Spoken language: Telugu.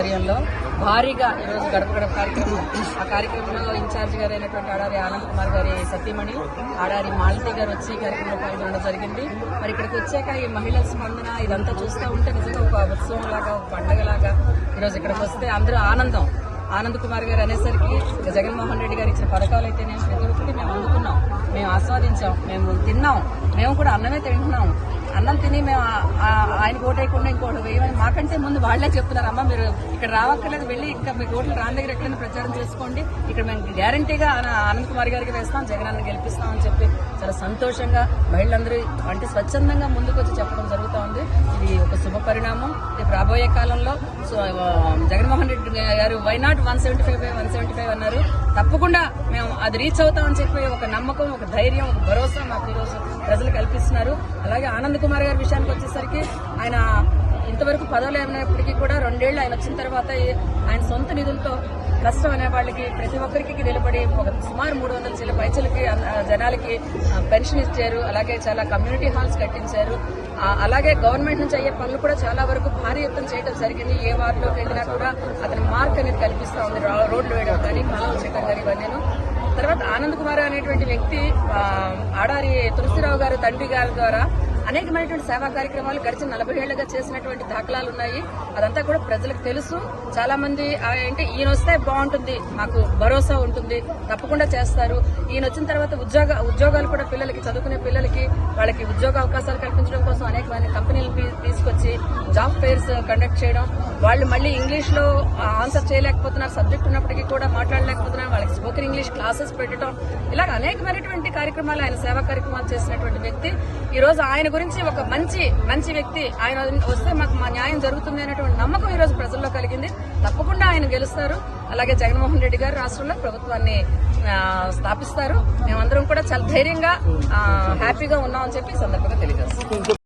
ఆధ్వర్యంలో భారీగా ఈరోజు గడప గడప కార్యక్రమం ఆ కార్యక్రమంలో ఇన్ఛార్జ్ గారు అయినటువంటి ఆడారి ఆనంద్ కుమార్ గారి సతీమణి ఆడారి మాలతి గారు వచ్చి కార్యక్రమంలో పాల్గొనడం జరిగింది. మరి ఇక్కడికి వచ్చాక ఈ మహిళల స్పందన ఇదంతా చూస్తూ ఉంటే నిజంగా ఒక ఉత్సవం లాగా ఒక పండగ లాగా ఈరోజు ఇక్కడికి వస్తే అందరూ ఆనందం. ఆనంద్ కుమార్ గారు అనేసరికి జగన్మోహన్ రెడ్డి గారు ఇచ్చిన పథకాలు అయితే నేను ప్రతి ఒక్కటి మేము అందుకున్నాం మేము ఆస్వాదించాం మేము తిన్నాం మేము కూడా అన్నమే తింటున్నాం. అన్నం తిని మేము ఆయన ఓటేయకుండా ఇంకోటి వేయమని మాకంటే ముందు వాళ్ళే చెప్తున్నారు అమ్మ మీరు ఇక్కడ రావక్కర్లేదు వెళ్ళి ఇంకా మీ ఓట్లు రాని దగ్గర ఎక్కడైనా ప్రచారం చేసుకోండి. ఇక్కడ మేము గ్యారంటీగా ఆనంద్ కుమార్ గారికి వేస్తాం జగన్ అన్న గెలిపిస్తామని చెప్పి చాలా సంతోషంగా మహిళలందరూ అంటే స్వచ్ఛందంగా ముందుకు వచ్చి చెప్పడం జరుగుతూ ఉంది. ఇది ఒక శుభ పరిణామం. ఇది రాబోయే కాలంలో సో, జగన్మోహన్ రెడ్డి గారు why not one seventy five one seventy five అన్నారు. తప్పకుండా మేము అది రీచ్ అవుతామని చెప్పి ఒక నమ్మకం ఒక ధైర్యం ఒక భరోసా మాకు ఈరోజు ఇస్తున్నారు అలాగే ఆనంద్ కుమార్ గారి విషయానికి వచ్చేసరికి ఆయన ఇంతవరకు పదవులు ఏమైనప్పటికీ కూడా రెండేళ్ళు ఆయన వచ్చిన తర్వాత ఆయన సొంత నిధులతో కష్టం అనే వాళ్ళకి ప్రతి ఒక్కరికి నిలబడి ఒక సుమారు మూడు వందల చిల్ల పైచలకి జనాలకి పెన్షన్ ఇచ్చారు. అలాగే చాలా కమ్యూనిటీ హాల్స్ కట్టించారు. అలాగే గవర్నమెంట్ నుంచి అయ్యే పనులు కూడా చాలా వరకు భారీ ఎత్తున చేయడం జరిగింది. ఏ వార్డులోకి వెళ్ళినా కూడా అతని మార్క్ అనేది కల్పిస్తూ ఉంది. రోడ్లు వేయడం కానీ కాలువలు చేయడం కానీ ఇవన్నీ తర్వాత ఆనంద్ కుమార్ అనేటువంటి వ్యక్తి తులసిరావు గారు తండ్రి గారి ద్వారా అనేకమైనటువంటి సేవా కార్యక్రమాలు గడిచిన నలభై ఏళ్ళుగా చేసినటువంటి దాఖలాలు ఉన్నాయి. అదంతా కూడా ప్రజలకు తెలుసు. చాలా మంది ఏంటి ఈయన వస్తే బాగుంటుంది మాకు భరోసా ఉంటుంది తప్పకుండా చేస్తారు. ఈయన వచ్చిన తర్వాత ఉద్యోగ ఉద్యోగాలు కూడా పిల్లలకి చదువుకునే పిల్లలకి వాళ్ళకి ఉద్యోగ అవకాశాలు కల్పించడం కోసం అనేకమైన కంపెనీలు తీసుకొచ్చి జాబ్ ఫేర్స్ కండక్ట్ చేయడం. వాళ్ళు మళ్ళీ ఇంగ్లీష్లో ఆన్సర్ చేయలేకపోతున్నారు. సబ్జెక్ట్ ఉన్నప్పటికీ కూడా మాట్లాడలేకపోతున్నారు. వాళ్ళకి స్పోకెన్ ఇంగ్లీష్ క్లాసెస్ పెట్టడం. ఇలాగ అనేకమైనటువంటి కార్యక్రమాలు ఆయన సేవా కార్యక్రమాలు చేసినటువంటి వ్యక్తి. ఈ రోజు ఆయన గురించి ఒక మంచి మంచి వ్యక్తి ఆయన వస్తే మాకు మా న్యాయం జరుగుతుంది అనేటువంటి నమ్మకం ఈ రోజు ప్రజల్లో కలిగింది. తప్పకుండా ఆయన గెలుస్తారు. అలాగే జగన్మోహన్ రెడ్డి గారు రాష్ట్రంలో ప్రభుత్వాన్ని స్థాపిస్తారు. మేమందరం కూడా చాలా ధైర్యంగా హ్యాపీగా ఉన్నామని చెప్పి ఈ సందర్భంగా తెలియజేస్తాం.